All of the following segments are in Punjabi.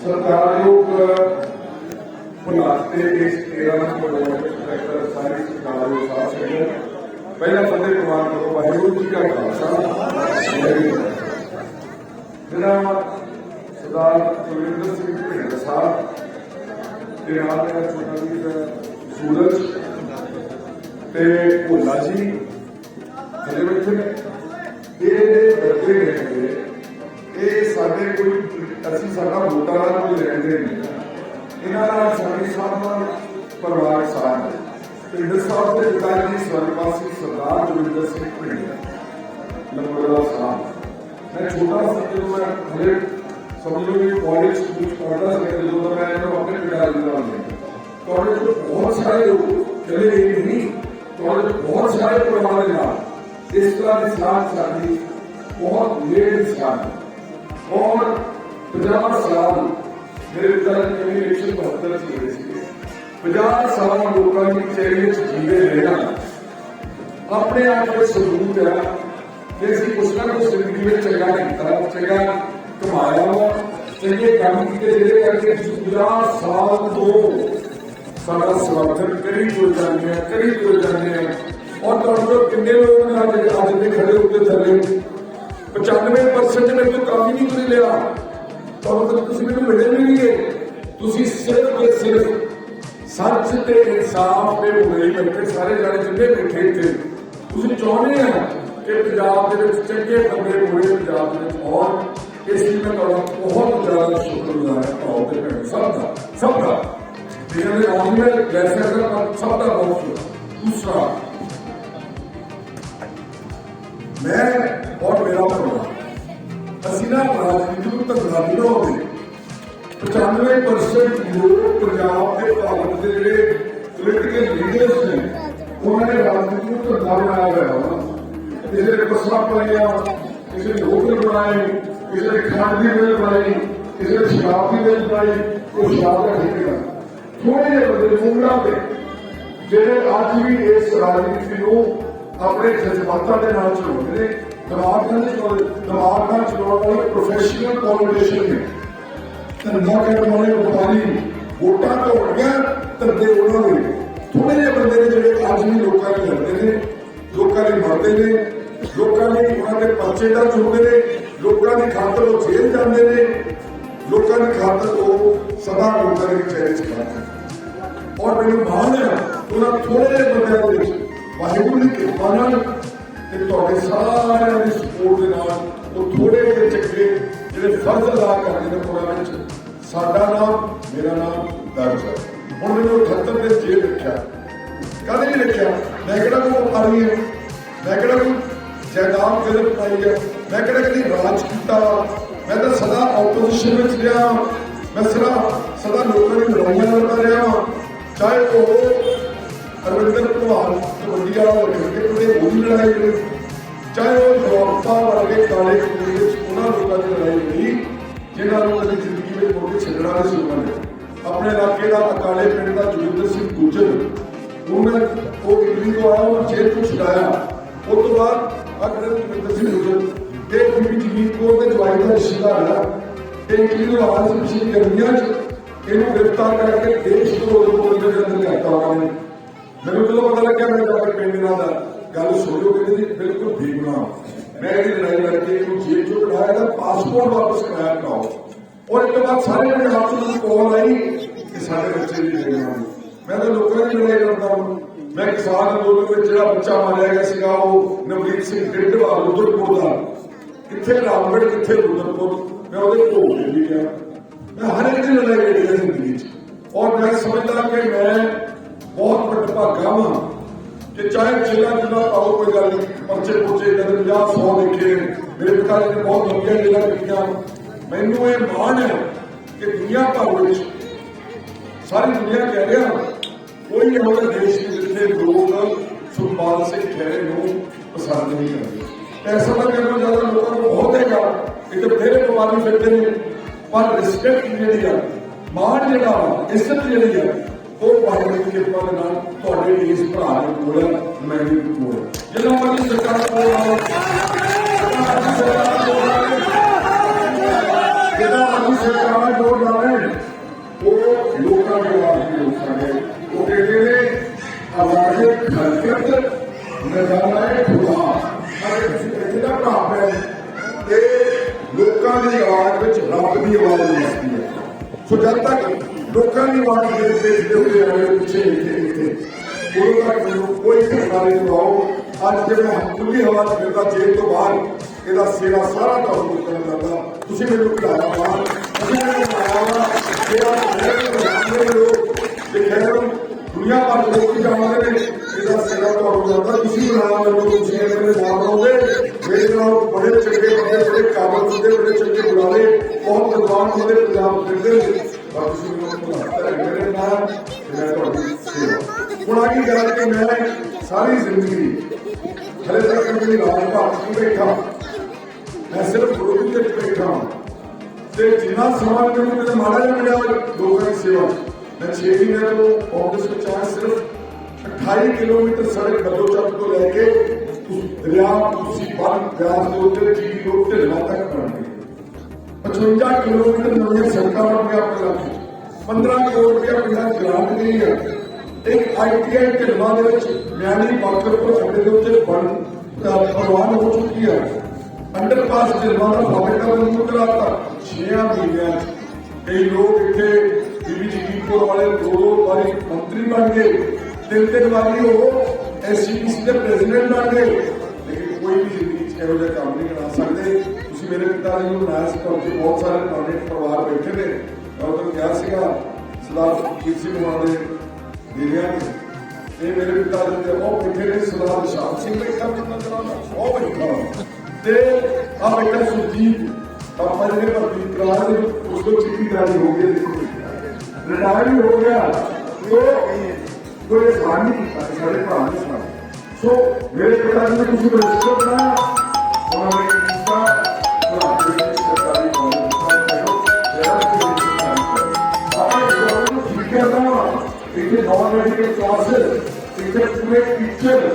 ਸਰਕਾਰਯੋਗ ਬੁਲਾਤੇ ਇਸ ਤੇਰਾਂ ਕਰੋੜ ਟਰੈਕਟਰ ਸਾਰੀ ਸਰਕਾਰ ਦੇ ਸਾਥ ਸਹਿਯੋਗ ਪਹਿਲਾ ਫਤਿਹ ਕੁਮਾਰ ਕਰੋ, ਵਾਹਿਗੁਰੂ ਜੀ ਕਾ ਖਾਲਸਾ। ਵਾਹਿਗੁਰੂ ਜਿਹੜਾ ਸਰਦਾਰ ਕੁਲਵਿੰਦਰ ਸਿੰਘ ਭਿੰਡ ਸਾਹਿਬ। ਦੇ ਨਾਲ ਮੇਰਾ ਛੋਟਾ ਵੀਰ ਸੂਰਜ। ਤੇ ਭੋਲਾ ਜੀ ਜਿਹੜੇ ਬੈਠੇ ਨੇ ਇਹ ਜਿਹੜੇ ਬੱਚੇ ਨੇ ਇਹ ਸਾਡੇ ਕੋਈ ਅਸੀਂ ਸਾਡਾ ਵੋਟਾਂ ਨਾਲ ਕੋਈ ਲੈਣ ਦੇਣ ਨਹੀਂ ਇਹਨਾਂ ਨਾਲ ਸਾਡੀ ਸਾਹਿਬ ਨਾਲ ਪਰਿਵਾਰ ਸਾਥ ਹੈ ਪਿੰਡ ਸਾਹਿਬ ਦੇ ਪਿਤਾ ਜੀ ਸਵਰਗਵਾਸੀ ਸਰਦਾਰ ਜੋਗਿੰਦਰ ਸਿੰਘ ਪਿੰਡ ਲੰਬੜਦਾ ਸਾਹਿਬ ਮੈਂ ਛੋਟਾ ਸੀ ਜਦੋਂ ਮੈਂ ਹਲੇ ਸਮਝ ਲਓ ਕਿ ਕਾਲਜ ਵਿੱਚ ਪੜ੍ਹਦਾ ਸੀ ਜਦੋਂ ਮੈਂ ਇਹਨਾਂ ਨੂੰ ਆਪਣੇ ਪਿਤਾ ਜੀ ਨਾਲ ਮਿਲਿਆ ਕਾਲਜ ਵਿੱਚ ਬਹੁਤ ਸਾਰੇ ਲੋਕ ਚਲੇ ਗਏ ਨਹੀਂ ਕਾਲਜ ਬਹੁਤ ਸਾਰੇ ਪਰਿਵਾਰ ਦੇ ਨਾਲ ਇਸ ਤਰ੍ਹਾਂ ਦੀ ਸਾਥ ਸਾਡੀ ਬਹੁਤ ਲੇਟ ਸਾਥ ਔਰ 50 ਸਾਲ ਮੇਰੇ ਪਿਤਾ ਜੀ ਕਮਿਊਨੀਕੇਸ਼ਨ 72 ਚ ਹੋਏ ਸੀ 50 ਸਾਲ ਲੋਕਾਂ ਦੀ ਚਿਹਰੇ ਵਿੱਚ ਜੀਵੇ ਰਹਿਣਾ ਆਪਣੇ ਆਪ ਵਿੱਚ ਸਬੂਤ ਹੈ ਕਿ ਅਸੀਂ ਕੁਛ ਨਾ ਕੁਛ ਜ਼ਿੰਦਗੀ ਵਿੱਚ ਚੰਗਾ ਕੀਤਾ ਚੰਗਾ ਕਮਾਇਆ ਵਾ ਚੰਗੇ ਕੰਮ ਕੀਤੇ ਜਿਹਦੇ ਕਰਕੇ ਅਸੀਂ 50 ਸਾਲ ਤੋਂ ਸਾਡਾ ਸਮਰਥਨ ਕਰੀ ਹੋ ਜਾਂਦੇ ਆ ਕਰੀ ਹੋ ਜਾਂਦੇ ਆ ਔਰ ਤੁਹਾਡੇ ਕਿੰਨੇ ਲੋਕ ਨੇ ਅੱਜ ਅੱਜ ਦੇ ਖੜੇ ਉੱਤੇ ਥੱਲੇ? 95% ਨੇ ਕੋਈ ਕੰਮ ਹੀ ਨਹੀਂ ਕਰ ਲਿਆ। ਤੁਹਾਨੂੰ ਤਾਂ ਤੁਸੀਂ ਮੈਨੂੰ ਮਿਲੇ ਵੀ ਨਹੀਂ ਗੇ। ਤੁਸੀਂ ਸਿਰਫ ਤੇ ਸਿਰਫ ਸੱਚ ਤੇ ਇਨਸਾਫ ਦੇ ਬੁਰੇ ਬੈਠੇ ਸਾਰੇ ਜਾਣੇ ਜਿੰਨੇ ਬੈਠੇ ਇੱਥੇ। ਤੁਸੀਂ ਚਾਹੁੰਦੇ ਆ ਕਿ ਪੰਜਾਬ ਦੇ ਵਿੱਚ ਚੰਗੇ ਬੰਦੇ ਬੁਰੇ ਪੰਜਾਬ ਦੇ ਵਿੱਚ ਆਉਣ ਇਸ ਲਈ ਮੈਂ ਤੁਹਾਡਾ ਬਹੁਤ ਜ਼ਿਆਦਾ ਸ਼ੁਕਰਗੁਜ਼ਾਰ ਹਾਂ ਤੁਹਾਡੇ ਤੇ ਭੈਣ ਸਭ ਦਾ ਸਭ ਦਾ। ਜਿਹਨਾਂ ਦੇ ਨਾਮ ਮੈਂ ਲੈ ਸਕਦਾ ਪਰ ਸਭ ਦਾ ਬਹੁਤ ਸ਼ੁਕਰ ਦੂਸਰਾ ਮੈਂ ਔਰ ਮੇਰਾ ਪਰਿਵਾਰ ਅਸੀਂ ਨਾ ਰਾਜਨੀਤੀ ਨੂੰ ਤਕਰਾਰ ਨਾ ਹੋਵੇ 95% ਲੋਕ ਪੰਜਾਬ ਦੇ ਭਾਰਤ ਦੇ ਜਿਹੜੇ ਪੋਲੀਟੀਕਲ ਲੀਡਰਸ ਨੇ ਉਹਨਾਂ ਨੇ ਰਾਜਨੀਤੀ ਨੂੰ ਧੰਦਾ ਬਣਾਇਆ ਹੋਇਆ ਵਾ ਕਿਸੇ ਨੇ ਬਸਵਾ ਪਾਇਆ ਕਿਸੇ ਨੇ ਹੋਟਲ ਬਣਾਏ ਕਿਸੇ ਨੇ ਖਾਣ ਦੀ ਮਿਲ ਬਣਾਈ ਕਿਸੇ ਨੇ ਸ਼ਰਾਬ ਦੀ ਮਿਲ ਬਣਾਈ ਉਹ ਸ਼ਰਾਬ ਦਾ ਠੇਕੇਦਾਰ ਥੋੜੇ ਜਿਹੇ ਬੰਦੇ ਮੁੰਡਾ ਦੇ ਜਿਹੜੇ ਅੱਜ ਵੀ ਇਸ ਰਾਜਨੀਤੀ ਨੂੰ ਆਪਣੇ ਜਜ਼ਬਾਤਾਂ ਦੇ ਨਾਲ ਚਲਾਉਂਦੇ ਨੇ ਦਿਮਾਗ ਨਾਲ ਚਲਾਉਂਦੇ ਦਿਮਾਗ ਨਾਲ ਚਲਾਉਣ ਵਾਲੇ ਪ੍ਰੋਫੈਸ਼ਨਲ ਪੋਲੀਟੀਸ਼ੀਅਨ ਨੇ। ਧੰਦਾ ਕਰਨ ਵਾਲੇ ਵਪਾਰੀ ਵੋਟਾਂ ਤੋਂ ਗਿਆ ਧੰਦੇ ਉਹਨਾਂ ਦੇ। ਥੋੜੇ ਜਿਹੇ ਬੰਦੇ ਨੇ ਜਿਹੜੇ ਅੱਜ ਵੀ ਲੋਕਾਂ ਨੂੰ ਲੜਦੇ ਨੇ, ਲੋਕਾਂ ਲਈ ਮਰਦੇ ਨੇ, ਲੋਕਾਂ ਲਈ ਉਹਨਾਂ ਦੇ ਪਰਚੇ ਦਰਜ ਹੁੰਦੇ ਨੇ, ਲੋਕਾਂ ਦੀ ਖਾਤਰ ਉਹ ਜੇਲ੍ਹ ਜਾਂਦੇ ਨੇ, ਲੋਕਾਂ ਦੀ ਖਾਤਰ ਉਹ ਸਦਾ ਲੋਕਾਂ ਦੇ ਚਿਹਰੇ ਚ ਖੜਦੇ ਔਰ ਮੈਨੂੰ ਮਾਣ ਹੈ, ਉਹਨਾਂ ਥੋੜੇ ਜਿਹੇ ਬੰਦਿਆਂ ਦੇ ਵਿੱਚ ਵਾਹਿਗੁਰੂ ਦੀ ਕਿਰਪਾ ਨਾਲ ਤੇ ਤੁਹਾਡੇ ਸਾਰਿਆਂ ਦੀ ਸਪੋਰਟ ਦੇ ਨਾਲ ਉਹ ਥੋੜੇ ਜਿਹੇ ਚੱਕੇ ਜਿਹੜੇ ਫਰਜ਼ ਅਦਾ ਕਰਦੇ ਨੇ ਕੋਲਾਂ ਵਿੱਚ, ਸਾਡਾ ਨਾਮ, ਮੇਰਾ ਨਾਮ ਦਰਜ ਹੈ। ਹੁਣ ਮੈਨੂੰ 78 ਦੇ ਜੇਲ੍ਹ ਰੱਖਿਆ। ਕਦੇ ਨਹੀਂ ਰੱਖਿਆ। ਮੈਂ ਕਿਹੜਾ ਕੋਈ ਵਪਾਰੀ ਹੈ? ਮੈਂ ਕਿਹੜਾ ਕੋਈ ਜਾਇਦਾਦ ਕਿਹਦੇ ਪਾਈ ਹੈ? ਮੈਂ ਕਿਹੜਾ ਕਦੀ ਰਾਜ ਕੀਤਾ? ਮੈਂ ਤਾਂ ਸਦਾ ਆਪੋਜੀਸ਼ਨ ਵਿੱਚ ਰਿਹਾ। ਮੈਂ ਸਦਾ ਸਦਾ ਲੋਕਾਂ ਦੀ ਲੜਾਈਆਂ ਲੜਦਾ ਰਿਹਾ। ਚਾਹੇ ਉਹ ਅਰਵਿੰਦਰ ਕੁਮਾਰ, ਕਬੱਡੀ ਵਾਲਾ ਹੋਵੇ ਕਿ ਉਹਦੀ ਲੜਾਈ ਲੜੀ ਚਾਹੇ ਉਹ ਜਵਾਬਤਾ ਵਰਗੇ ਕਾਲੇ ਕੁੜੀ ਵਿੱਚ ਉਹਨਾਂ ਲੋਕਾਂ ਦੀ ਲੜਾਈ ਲੜੀ ਜਿਨ੍ਹਾਂ ਨੂੰ ਕਦੀ ਜ਼ਿੰਦਗੀ ਵਿੱਚ ਮੁੜ ਛੱਡਣਾ ਨਹੀਂ ਸੀ ਆਪਣੇ ਇਲਾਕੇ ਦਾ ਅਕਾਲੇ ਪਿੰਡ ਦਾ ਜੋਗਿੰਦਰ ਸਿੰਘ ਗੁਜਰ। ਉਹਨੇ ਉਹ ਇਟਲੀ ਤੋਂ ਆਇਆ, ਉਹ ਜੇਲ੍ਹ ਤੋਂ ਛੁਡਾਇਆ। ਉਸ ਤੋਂ ਬਾਅਦ ਅਕਰੇ ਜੋਗਿੰਦਰ ਸਿੰਘ ਗੁੱਜਰ, ਇਹ ਬੀਬੀ ਜਗੀਰ ਕੌਰ ਦੇ ਜਵਾਈ ਦਾ ਰਿਸ਼ਤੇਦਾਰ ਹੈ। ਤੇ ਇਟਲੀ ਦੇ ਆਵਾਜ਼ ਪਿਛਲੀ ਗਰਮੀਆਂ 'ਚ। ਇਹਨੂੰ ਗ੍ਰਿਫਤਾਰ ਕਰਕੇ ਦੇਸ਼ ਤੋਂ ਰੋਡ ਦੇ ਅੰਦਰ ਲਿਆਤਾ ਉਹਨਾਂ ਨੇ। ਮੈਨੂੰ ਜਦੋਂ ਪਤਾ ਲੱਗਿਆ ਮੈਂ ਜਾ ਕੇ ਪਿੰਡ ਨਾਲ ਦਾ ਗੱਲ ਸੁਣਿਓ ਕਹਿੰਦੇ ਜੀ ਬਿਲਕੁਲ ਠੀਕ ਨਾ ਮੈਂ ਇਹਦੀ ਲੜਾਈ ਲੜ ਕੇ ਜੇਲ੍ਹ ਚੋਂ ਕਢਾਇਆ ਤਾਂ ਪਾਸਪੋਰਟ ਵਾਪਸ ਕਰਾਇਆ ਕਰਾਓ ਔਰ ਇੱਕ ਤੋਂ ਸਾਰੇ ਪੰਜਾਬ ਤੋਂ ਮੈਨੂੰ ਕਾਲ ਆਈ ਕਿ ਸਾਡੇ ਬੱਚੇ ਦੀ ਲੜਾਈ ਹੋਈ ਮੈਂ ਤਾਂ ਲੋਕਾਂ ਦੀ ਲੜਾਈ ਕਰਦਾ ਹਾਂ। ਮੈਂ ਕਿਸਾਨ ਅੰਦੋਲਨ ਵਿੱਚ ਜਿਹੜਾ ਬੱਚਾ ਮਾਰਿਆ ਗਿਆ ਸੀਗਾ, ਉਹ ਨਵਦੀਪ ਸਿੰਘ ਡਿੱਡਵਾ ਰੁਦਰਪੁਰ ਦਾ। ਕਿੱਥੇ ਰਾਮਗੜ ਕਿੱਥੇ ਰੁਦਰਪੁਰ ਮੈਂ ਉਹਦੇ ਭੋਗ ਤੇ ਵੀ ਗਿਆ। ਮੈਂ ਹਰ ਇੱਕ ਦੀ ਲੜਾਈ ਲੜੀ ਹੈ ਜ਼ਿੰਦਗੀ 'ਚ। ਔਰ ਮੈਂ ਸਮਝਦਾ ਕਿ ਮੈਂ ਬਹੁਤ ਵੱਡਾ ਭਾਗਾ ਕਿ ਚਾਹੇ ਜ਼ਿਲ੍ਹਾ ਜ਼ਿਲ੍ਹਾ ਪਾਓ, ਕੋਈ ਗੱਲ ਨਹੀਂ। ਪਰਚੇ ਪੁਰਚੇ ਕਦੇ 50 100 ਦੇਖੇ ਮੇਰੇ ਪਿਤਾ ਨੇ ਬਹੁਤ ਲੰਬੀਆਂ ਜ਼ਿਲ੍ਹਾ ਕੀਤੀਆਂ। ਮੈਨੂੰ ਇਹ ਮਾਣ ਹੈ ਕਿ ਦੁਨੀਆ ਭਰ ਵਿੱਚ ਸਾਰੀ ਦੁਨੀਆ ਕਹਿ ਰਿਹਾ, ਕੋਈ ਇਹੋ ਜਿਹਾ ਦੇਸ਼ ਨਹੀਂ ਜਿੱਥੇ ਲੋਕ ਸੁਖਪਾਲ ਸਿੰਘ ਖਹਿਰੇ ਨੂੰ ਪਸੰਦ ਨਹੀਂ ਕਰਦੇ। ਐਸਾ ਤਾਂ ਕਰਨਾ ਜ਼ਿਆਦਾ ਲੋਕਾਂ ਨੂੰ ਬਹੁਤ ਹੈਗਾ। ਇੱਥੇ ਬਥੇਰੇ ਬਿਮਾਰੀ ਫਿਰਦੇ ਨੇ। ਪਰ ਰਿਸਪੈਕਟ ਜਿਹੜੀ ਆ, ਮਾਣ ਜਿਹੜਾ ਵਾ, ਇੱਜ਼ਤ ਜਿਹੜੀ ਆ ਉਹ ਬਾਰੇ ਦੀ ਕਿਰਪਾ ਦੇ ਨਾਲ ਤੁਹਾਡੇ ਇਸ ਭਰਾ ਦੇ ਕੋਲ, ਮੈਂ ਵੀ ਕੋਲ। ਜਦੋਂ ਮਰਜ਼ੀ ਸਰਕਾਰ ਕੋਲ ਜਦੋਂ ਮਰਜ਼ੀ ਸਰਕਾਰ ਕੋਲ ਲਾਵੇ ਉਹ ਲੋਕਾਂ ਦੇ ਵਾਸਤੇ ਹੋ ਸਕੇ। ਉਹ ਕਹਿੰਦੇ ਨੇ ਆਵਾਜ਼ੇ ਖਲਕਤ ਨਜ਼ਾਰੇ ਖੁਦਾ। ਅਰੇ ਜਿਹੜਾ ਭਰਾ ਹੈ ਇਹ ਲੋਕਾਂ ਦੀ ਆਵਾਜ਼ ਵਿੱਚ ਰੱਬ ਦੀ ਆਵਾਜ਼ ਵਸਦੀ ਹੈ। ਸੋ ਜਦ ਤੱਕ ਲੋਕਾਂ ਦੀ ਆਵਾਜ਼ ਦੇ ਉੱਤੇ ਜਿਹੜੇ ਆਏ ਪਿੱਛੇ ਇੱਥੇ ਇੱਥੇ ਉਦੋਂ ਤੱਕ ਮੈਨੂੰ ਕੋਈ ਸਰਕਾਰੀ ਦਬਾਓ ਅੱਜ ਜੇ ਮੈਂ ਖੁੱਲੀ ਹਵਾ ਚ ਫਿਰਦਾ, ਜੇਲ੍ਹ ਤੋਂ ਬਾਹਰ, ਇਹਦਾ ਸੇਵਾ ਸਾਰਾ ਤੁਹਾਨੂੰ ਕਰਨ ਲੱਗਾ ਤੁਸੀਂ ਮੈਨੂੰ ਬੁਲਾਇਆ ਬਾਹਰ ਤੁਸੀਂ ਮੈਨੂੰ ਬੁਲਾਇਆ ਮੇਰਾ ਮੇਰੇ ਲੋਕ, ਤੇ ਦੁਨੀਆ ਭਰ ਦੇ ਲੋਕ ਜਾਣਦੇ ਨੇ, ਇਹਦਾ ਸੇਵਾ ਤੁਹਾਨੂੰ ਲੱਗਾ ਤੁਸੀਂ ਬੁਲਾਇਆ ਮੈਨੂੰ ਤੁਸੀਂ ਮੇਰੇ ਨਾਲ ਰਹੋਗੇ ਮੇਰੇ ਨਾਲ ਬੜੇ ਚੰਗੇ ਬੰਦੇ, ਬੜੇ ਕਾਬਲ ਬੰਦੇ, ਬੜੇ ਚੰਗੇ ਬੁਲਾਵੇ ਬਹੁਤ ਵਿਦਵਾਨ ਬੰਦੇ ਪੰਜਾਬ ਫਿਰਦੇ ਨੇ। ਹੁਣ ਆ ਗਈ ਗੱਲ ਕਿ ਮੈਂ ਸਾਰੀ ਜ਼ਿੰਦਗੀ ਹਲੇ ਤੱਕ ਮੇਰੀ ਰਾਜ ਭਾਰਤ ਨੂੰ ਬੈਠਾ। ਮੈਂ ਸਿਰਫ ਗੁਰੂ ਦੇ ਵਿੱਚ ਬੈਠਾ ਹਾਂ। ਤੇ ਜਿੰਨਾ ਸਮਾਂ ਮੈਨੂੰ ਕਿਤੇ ਮਾੜਾ ਜਿਹਾ ਮਿਲਿਆ ਲੋਕਾਂ ਦੀ ਸੇਵਾ। ਮੈਂ 6 ਮਹੀਨੇ ਤੋਂ ਕਾਂਗਰਸ ਵਿੱਚ ਆਇਆ, ਸਿਰਫ 28 ਕਿਲੋਮੀਟਰ ਸੜਕ ਬਦੋ ਚੱਕ ਤੋਂ ਲੈ ਕੇ ਉਸ ਦਰਿਆ ਤੁਸੀਂ ਬੰਨ ਬਿਆਸ ਦੇ ਉੱਤੇ ਜੀ ਰੋਡ ਤੇ ਤੱਕ ਬਣ ਗਈ 55 ਕਿਲੋਮੀਟਰ ਨਵੀਆਂ ਸੜਕਾਂ ਬਣ ਗਿਆ ਆਪਣੇ ਇਲਾਕੇ 15 ਕਰੋੜ ਰੁਪਇਆ ਪਿੰਡਾਂ ਗ੍ਰਾਂਟ ਗਈ ਹੈ। ਇੱਕ ਆਈਟੀਆਈ ਢਿਲਵਾਂ ਦੇ ਵਿੱਚ ਮਿਆਣੀ ਬਾਕਰਪੁਰ ਅੱਡੇ ਦੇ ਉੱਤੇ ਬਣ ਪ੍ਰਵਾਨ ਹੋ ਚੁੱਕੀ ਹੈ। ਅੰਡਰਪਾਸ ਢਿਲਵਾਂ ਦਾ ਫਾਬਰਿਕਾ ਮਨਜ਼ੂਰ ਕਰਾਤਾ। 6 ਮਹੀਨਿਆਂ ਕਈ ਲੋਕ ਇੱਥੇ ਬੀਬੀ ਜਗੀਰਪੁਰ ਵਾਲੇ ਦੋ ਦੋ ਵਾਰੀ ਮੰਤਰੀ ਬਣ ਗਏ। ਤਿੰਨ ਤਿੰਨ ਵਾਰੀ ਉਹ ਐਸਸੀਪੀਸੀ ਦੇ ਪ੍ਰੈਜ਼ੀਡੈਂਟ ਬਣ ਗਏ। ਲੇਕਿਨ ਕੋਈ ਵੀ ਜ਼ਿੰਦਗੀ 'ਚ ਇਹੋ ਜਿਹਾ ਕੰਮ ਨਹੀਂ ਕਰਾ ਸਕਦੇ। ਤੁਸੀਂ ਮੇਰੇ ਪਿਤਾ ਜੀ ਨੂੰ ਬਣਾਇਆ ਸੀ ਬਹੁਤ ਸਾਰੇ ਤੁਹਾਡੇ ਪਰਿਵਾਰ ਬੈਠੇ ਨੇ। ਮੈਂ ਉਦੋਂ ਕਿਹਾ ਸੀਗਾ ਸਰਦਾਰ ਕੀਰਤ ਸਿੰਘ ਮਾਨ ਦੇ ਦੇਵਿਆਂ ਨੇ। ਇਹ ਮੇਰੇ ਪਿਤਾ ਜੀ ਦੇ ਉਹ ਬੈਠੇ ਨੇ, ਸਰਦਾਰ ਨਿਸ਼ਾਨ ਸਿੰਘ ਬੈਠਾ ਵੀ ਨਜ਼ਰ ਉਹ ਬੈਠਾ ਤੇ ਆ ਬੈਠਾ ਸੁਰਜੀਤ, ਪਾਪਾ ਜੀ ਨੇ ਭਰਤੀ ਕਰਾ ਦੇ ਉਸ ਤੋਂ ਚਿੱਟੀ ਦਾੜੀ ਹੋ ਗਈ ਰਿਟਾਇਰ ਵੀ ਹੋ ਗਿਆ। ਤੋ ਕੋਈ ਸਾਨੀ ਸਾਡੇ ਭਰਾ ਨੇ ਸੁਣਾ ਸੋ ਮੇਰੇ ਪਿਤਾ ਜੀ ਨੇ ਕੁਝ ਰਜਿਸਟਰ ਬਣਾਇਆ ਉਹਨਾਂ ਪੂਰੇ ਟੀਚਰ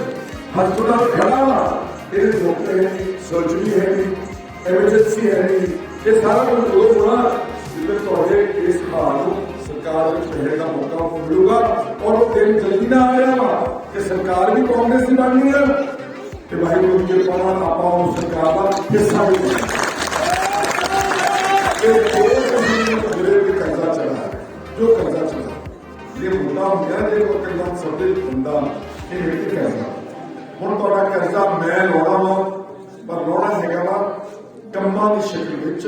ਹਸਪਤਾਲ ਖੜਾ ਵਾ ਇਹਦੇ ਡਾਕਟਰ ਹੈ ਸਰਜਰੀ ਹੈ ਐਮਰਜੈਂਸੀ ਹੈ ਇਹ ਸਾਰਾ ਕੁਝ ਉਹ ਹੋਣਾ ਜਿੱਥੇ ਤੁਹਾਡੇ ਇਸ ਹਾਲ ਨੂੰ ਸਰਕਾਰ ਵਿੱਚ ਰਹਿਣ ਦਾ ਮੌਕਾ ਮਿਲੂਗਾ ਔਰ ਉਹ ਦਿਨ ਜਲਦੀ ਨਾ ਆਇਆ ਵਾ ਕਿ ਸਰਕਾਰ ਵੀ ਕਾਂਗਰਸ ਦੀ ਬਣਨੀ ਹੈ ਤੇ ਵਾਹਿਗੁਰੂ ਦੀ ਕਿਰਪਾ ਨਾਲ ਆਪਾਂ ਉਸ ਸਰਕਾਰ ਦਾ ਹਿੱਸਾ ਵੀ ਬਣਾਂਗੇ। ਇਹ ਕੋਈ ਜਿਹੜੇ ਵੀ ਕਰਜ਼ਾ ਚੜਾ ਜੋ ਕਰਜ਼ਾ ਚੜਾ ਇਹ ਮੁੱਦਾ ਹੁੰਦਾ ਇਹ ਵਿੱਚ ਕਰਜ਼ਾ ਹੁਣ ਤੁਹਾਡਾ ਕਰਜ਼ਾ ਮੈਂ ਲਾਉਣਾ ਵਾ, ਪਰ ਲਾਉਣਾ ਹੈਗਾ ਵਾ ਕੰਮਾਂ ਦੀ ਸ਼ਕਲ ਵਿੱਚ।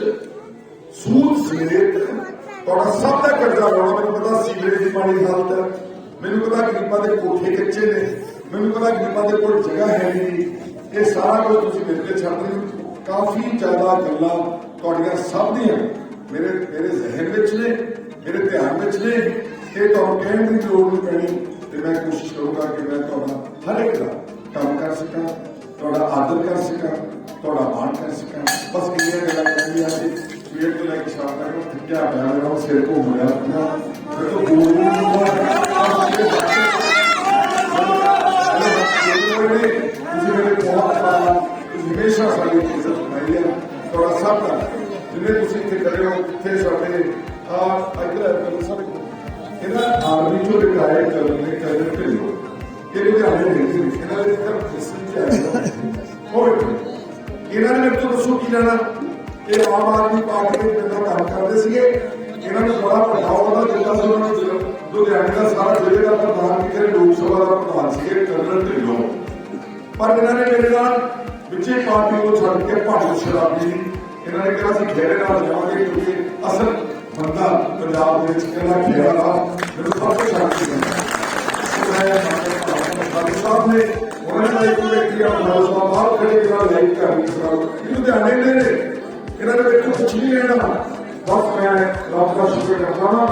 ਸੂਦ ਸਮੇਤ ਤੁਹਾਡਾ ਸਭ ਦਾ ਕਰਜ਼ਾ ਲਾਉਣਾ, ਮੈਨੂੰ ਪਤਾ ਸੀਵਰੇਜ ਦੀ ਮਾੜੀ ਹਾਲਤ ਹੈ। ਮੈਨੂੰ ਪਤਾ ਗਰੀਬਾਂ ਦੇ ਕੋਠੇ ਕੱਚੇ ਨੇ, ਮੈਨੂੰ ਪਤਾ ਗਰੀਬਾਂ ਦੇ ਕੋਲ ਜਗ੍ਹਾ ਹੈ ਨਹੀਂ। ਇਹ ਸਾਰਾ ਕੁਝ ਤੁਸੀਂ ਮੇਰੇ ਤੇ ਛੱਡ ਦਿਓ। ਕਾਫੀ ਜ਼ਿਆਦਾ ਗੱਲਾਂ ਤੁਹਾਡੀਆਂ ਸਭ ਦੀਆਂ ਮੇਰੇ ਮੇਰੇ ਜ਼ਿਹਨ ਵਿੱਚ ਨੇ, ਮੇਰੇ ਧਿਆਨ ਵਿੱਚ ਨੇ। ਇਹ ਤੁਹਾਨੂੰ ਕਹਿਣ ਦੀ ਲੋੜ ਨਹੀਂ ਪੈਣੀ। ਤੇ ਮੈਂ ਕੋਸ਼ਿਸ਼ ਕਰੂੰਗਾ ਕਿ ਮੈਂ ਤੁਹਾਡਾ ਹਰ ਇੱਕ ਦਾ ਕੰਮ ਕਰ ਸਕਾਂ, ਤੁਹਾਡਾ ਆਦਰ ਕਰ ਸਕਾਂ, ਤੁਹਾਡਾ ਮਾਣ ਕਰ ਸਕਾਂ। ਬਸ ਕਿੰਨੀਆਂ ਗੱਲਾਂ ਕਰਨੀਆਂ ਸੀ ਸਵੇਰ ਤੋਂ ਲੈ ਕੇ ਸ਼ਾਮ ਤੱਕ ਥੱਕਿਆ ਪਿਆ ਮੇਰਾ ਸਿਰ ਘੁੰਮ ਰਿਹਾ ਨਾ ਮੈਂ ਤੋਂ ਦੱਸੋ ਕੀ ਲੈਣਾ? ਇਹ ਆਮ ਆਦਮੀ ਪਾਰਟੀ ਦੇ ਪਿੰਡੋਂ ਕੰਮ ਕਰਦੇ ਸੀਗੇ। ਇਹਨਾਂ ਨੇ ਬੜਾ ਵੱਡਾ ਉਹਦਾ ਦਿੱਤਾ ਸੀ ਉਹਨਾਂ ਨੂੰ ਲੁਧਿਆਣੇ ਦਾ ਸਾਰਾ ਜ਼ਿਲ੍ਹੇ ਦਾ ਪ੍ਰਧਾਨ ਕਿਤੇ, ਲੋਕ ਸਭਾ ਦਾ ਪ੍ਰਧਾਨ ਸੀਗੇ, ਕਰਨਲ ਢਿੱਲੋਂ। ਪਰ ਇਹਨਾਂ ਨੇ ਮੇਰੇ ਨਾਲ ਵਿੱਚੇ ਪਾਰਟੀ ਨੂੰ ਛੱਡ ਕੇ ਭਾਰਤ ਸ਼ਰਾਬੀ ਇਹਨਾਂ ਨੇ ਕਿਹਾ ਸੀ ਖੇੜੇ ਨਾਲ ਜਾਵਾਂਗੇ ਕਿਉਂਕਿ ਅਸਲ ਬੰਦਾ ਪੰਜਾਬ ਦੇ ਵਿੱਚ ਕਿਹੜਾ ਖੇੜਾ ਮੈਨੂੰ ਸਭ ਤੋਂ ਸ਼ਾਂਤ ਸੀ ਸਾਡੀ ਸਾਹਿਬ ਨੇ ਉਹਨਾਂ ਨੇ ਇੱਕ ਵਿਅਕਤੀ ਆ ਨੌਜਵਾਨ ਬਾਹਰ ਖੜੇ ਜਿਹੜਾ ਲਾਈਕ ਕਰ ਰਹੀ ਇਹ ਲੁਧਿਆਣੇ ਦੇ ਨੇ ਇਹਨਾਂ ਨੇ ਮੈਨੂੰ ਕੁਝ ਨਹੀਂ ਲੈਣਾ ਬਸ ਮੈਂ ਰੱਬ ਦਾ ਸ਼ੁਕਰ ਕਰਦਾ ਹਾਂ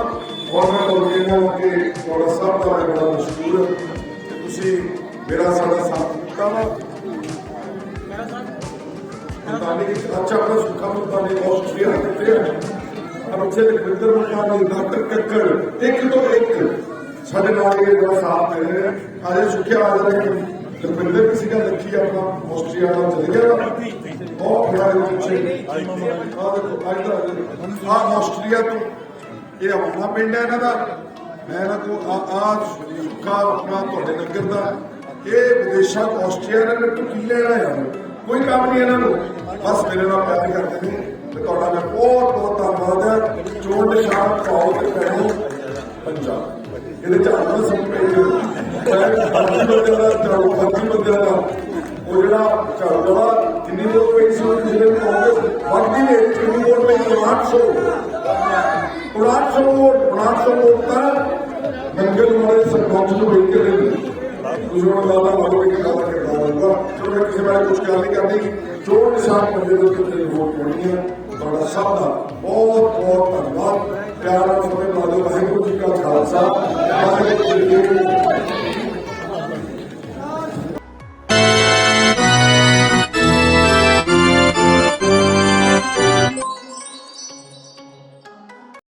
ਔਰ ਮੈਂ ਤੁਹਾਨੂੰ ਕਹਿੰਦਾ ਕਿ ਤੁਹਾਡਾ ਸਭ ਦਾ ਮੈਂ ਬੜਾ ਮਸ਼ਹੂਰ ਕਿ ਤੁਸੀਂ ਮੇਰਾ ਸਾਡਾ ਸਾਥ ਦਿੱਤਾ ਵਾ ਮੁਤਾਬਿਕ ਅੱਛਾ ਆਪਣਾ ਸੁੱਖਾ ਮੁਤਾਬਿਕ ਬਹੁਤ ਸ਼ੁਕਰੀਆ ਕਰਦੇ ਹਾਂ ਅਬ ਅੱਛੇ ਦੇ ਬਿੰਦਰ ਮੁਤਾਬਿਕ ਡਾਕਟਰ ਕੱਕੜ ਇੱਕ ਤੋਂ ਸਾਡੇ ਨਾਲ ਇਹ ਜਿਹੜਾ ਸਾਥ ਦੇ ਰਹੇ ਨੇ ਸੁਖਿਆ ਆ ਰਹੇ ਨੇ ਲਖਵਿੰਦਰ ਵੀ ਸੀਗਾ ਲੱਖੀ ਆਪਣਾ ਆਸਟਰੀਆ ਦਾ ਚਲੇ ਗਿਆ ਬਹੁਤ ਪਿਆਰੇ ਬੱਚੇ ਆ ਦੇਖੋ ਆ ਆਸਟਰੀਆ ਤੋਂ ਇਹ ਆਪਣਾ ਪਿੰਡ ਹੈ ਇਹਨਾਂ ਦਾ। ਮੈਂ ਇਹਨਾਂ ਤੋਂ ਆ ਆ ਆਪਣਾ ਤੁਹਾਡੇ ਨਗਰ ਦਾ। ਇਹ ਵਿਦੇਸ਼ਾਂ ਤੋਂ ਆਸਟਰੀਆ ਨੇ ਮੈਨੂੰ ਕੀ ਲੈਣਾ ਯਾਰ ਕੋਈ ਕੰਮ ਨਹੀਂ ਇਹਨਾਂ ਨੂੰ। ਬਸ ਮੇਰੇ ਨਾਲ ਪਿਆਰ ਕਰਦੇ ਨੇ ਤੇ ਤੁਹਾਡਾ ਮੈਂ ਬਹੁਤ ਬਹੁਤ ਧੰਨਵਾਦ ਹੈ। ਚੋਣ ਨਿਸ਼ਾਨ ਪਾਓ ਤੇ ਕਰੋ ਪੰਜਾਬ। ਇਹਦੇ ਚ ਆਤਮਾ ਸੰਪੇਜ ਬਾਕੀ ਬੰਦੇ ਦਾ ਝਾੜੂ ਬਾਕੀ ਬੰਦੇ ਦਾ। ਉਹ ਜਿਹੜਾ ਝਾੜੂ ਦਾ ਕਿੰਨੀ ਵੋਟ ਪਈ ਸੀ ਉਹ ਜਿਹੜੇ ਕਾਂਗਰਸ, ਬਾਕੀ ਨੇ ਕਿੰਨੀ ਵੋਟ ਪਈ 800 800 ਵੋਟ 800 ਵੋਟ ਤਾਂ ਨੰਗਲ ਵਾਲੇ ਸਰਪੰਚ ਨੂੰ ਵੇਚ ਕੇ ਦੇ ਤੁਸੀਂ ਹੁਣ ਲਾਦਾ ਮਾਰੋ ਕਿ ਗੱਲ ਕਰਦਾ ਹੋਊਗਾ ਚਲੋ, ਮੈਂ ਕਿਸੇ ਬਾਰੇ ਕੁਝ ਗੱਲ ਨਹੀਂ ਕਰਦੀ ਚੋਣ ਨਿਸ਼ਾਨ ਬੰਦੇ ਦੇ ਉੱਤੇ ਵੋਟ ਪਾਉਣੀ ਹੈ ਤੁਹਾਡਾ ਸਭ ਦਾ ਬਹੁਤ ਬਹੁਤ ਧੰਨਵਾਦ। ਪਿਆਰ ਨਾਲ ਸਮੇਂ ਲਾ ਵਾਹਿਗੁਰੂ ਜੀ ਕਾ ਖਾਲਸਾ ਵਾਹਿਗੁਰੂ ਜੀ ਕੀ ਫਤਿਹ।